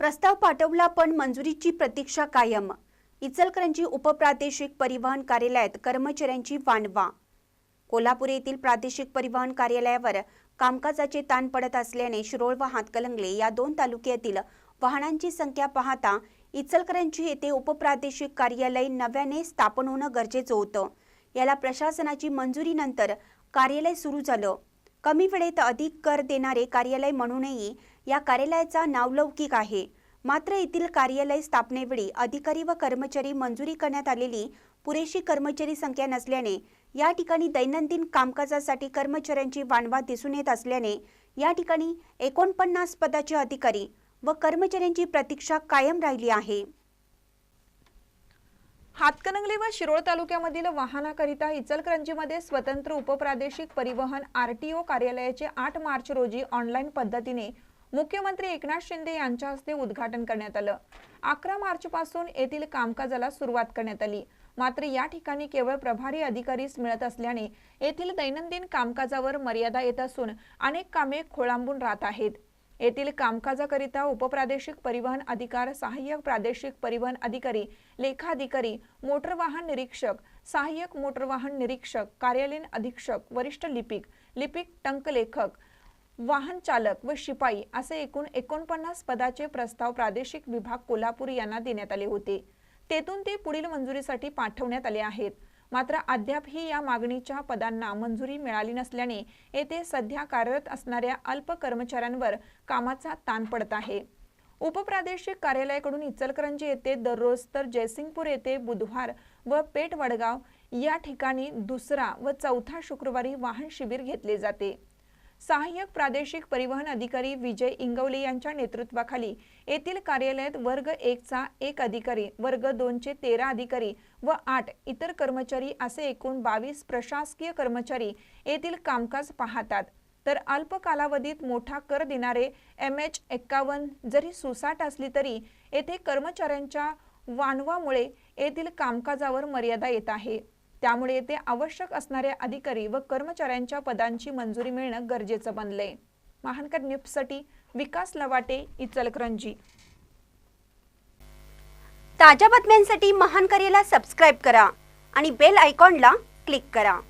प्रस्ताव पाठवला पण मंजुरीची प्रतीक्षा कायम. इचलकरंजी उपप्रादेशिक परिवहन कार्यालयात कर्मचाऱ्यांची वानवा कोल्हापूर येथील प्रादेशिक परिवहन कार्यालयावर कामकाजाचे ताण पडत असल्याने शिरोळ व हातकलंगले या दोन तालुक्यातील वाहनांची संख्या पाहता इचलकरंजी येथे उपप्रादेशिक कार्यालय नव्याने स्थापन होणं गरजेचं होतं. याला प्रशासनाची मंजुरीनंतर कार्यालय सुरू झालं. कमी वेळेत अधिक कर देणारे कार्यालय म्हणूनही या कार्यालयाचा नावलौकिक आहे. मात्र येथील कार्यालय स्थापनेवेळी अधिकारी व कर्मचारी मंजुरी करण्यात आलेली पुरेशी कर्मचारी संख्या नसल्याने या ठिकाणी दैनंदिन कामकाजासाठी कर्मचाऱ्यांची वाणवा दिसून येत असल्याने या ठिकाणी एकोणपन्नास पदाचे अधिकारी व कर्मचाऱ्यांची प्रतीक्षा कायम राहिली आहे. हातकणंगले व शिरोळ तालुक्यामधील वाहनाकरिता इचलकरंजीमध्ये स्वतंत्र उपप्रादेशिक परिवहन आरटीओ कार्यालयाचे आठ मार्च रोजी ऑनलाईन पद्धतीने मुख्यमंत्री एकनाथ शिंदे यांच्या हस्ते उद्घाटन करण्यात आलं. अकरा मार्च पासून येथील कामकाजाला सुरुवात करण्यात आली. मात्र या ठिकाणी केवळ प्रभारी अधिकारीच मिळत असल्याने येथील दैनंदिन कामकाजावर मर्यादा येत असून अनेक कामे खोळंबून राहत आहेत. येथील कामकाजाकरिता उपप्रादेशिक परिवहन अधिकार सहाय्यक प्रादेशिक परिवहन अधिकारी लेखाधिकारी मोटर वाहन निरीक्षक सहाय्यक मोटर वाहन निरीक्षक कार्यालयीन अधीक्षक वरिष्ठ लिपिक लिपिक टंकलेखक वाहन चालक व शिपाई असे एकूण एकोणपन्नास पदाचे प्रस्ताव प्रादेशिक विभाग कोल्हापूर यांना देण्यात आले होते. तेथून ते पुढील मंजुरीसाठी पाठवण्यात आले आहेत. मात्र अद्यापही या मागणीच्या पदांना मंजुरी मिळाली नसल्याने येथे सध्या कार्यरत असणाऱ्या अल्प कर्मचाऱ्यांवर कामाचा ताण पडत आहे. उपप्रादेशिक कार्यालयाकडून इचलकरंजी येथे दररोज तर जयसिंगपूर येथे बुधवार व पेठ वडगाव या ठिकाणी दुसरा व चौथा शुक्रवारी वाहन शिबिर घेतले जाते. सहाय्यक प्रादेशिक परिवहन अधिकारी विजय इंगवले यांच्या नेतृत्वाखाली येथील कार्यालयात वर्ग एकचा एक अधिकारी वर्ग दोनचे तेरा अधिकारी व आठ इतर कर्मचारी असे एकूण बावीस प्रशासकीय कर्मचारी येथील कामकाज पाहतात. तर अल्प कालावधीत मोठा कर देणारे एम एच एक्कावन्न जरी सुसाट असली तरी येथे कर्मचाऱ्यांच्या वानवामुळे येथील कामकाजावर मर्यादा येत आहे. त्यामुळे येथे आवश्यक असणाऱ्या अधिकारी व कर्मचाऱ्यांच्या पदांची मंजुरी मिळणं गरजेचं बनलंय. महानकर न्यूजसाठी विकास लवाटे इचलकरंजी. ताज्या बातम्यांसाठी महान सबस्क्राईब करा आणि बेल आयकॉनला क्लिक करा.